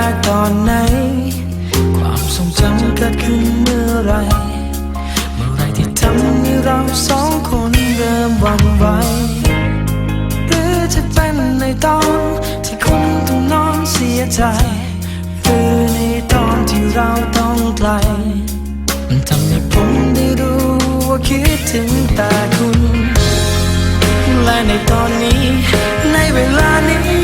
าตอนไหน ความทรงจำเกิดขึ้นเมื่อไร เมื่อไรที่ทำให้เราสองคนเริ่มหวังนไหวหรือจะเป็นในตอนที่คุณต้องนอนเสียใจ หรือในตอนที่เราต้องไกล มันทำให้ผมได้รู้ว่าคิดถึงแต่คุณ และในตอนนี้ในเวลานี้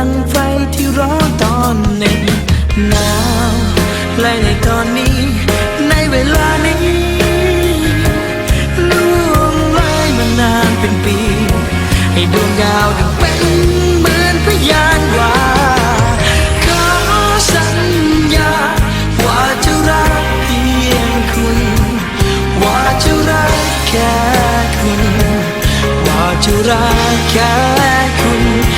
ดังไฟที่ร้อนตอนหนึ่งหนาวและในตอนนี้ ในเวลานี้ล่วงเลยมานานเป็นปี ให้ดวงดาวดังเป็นเหมือนพยานว่าขอสัญญา ว่าจะรักเพียงคุณ ว่าจะรักแค่คุณ ว่าจะรักแค่คุณ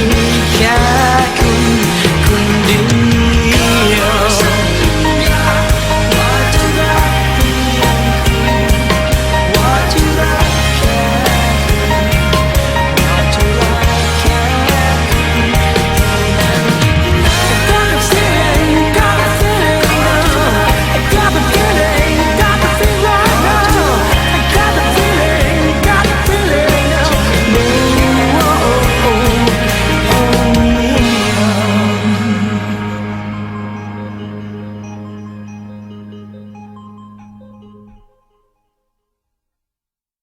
ี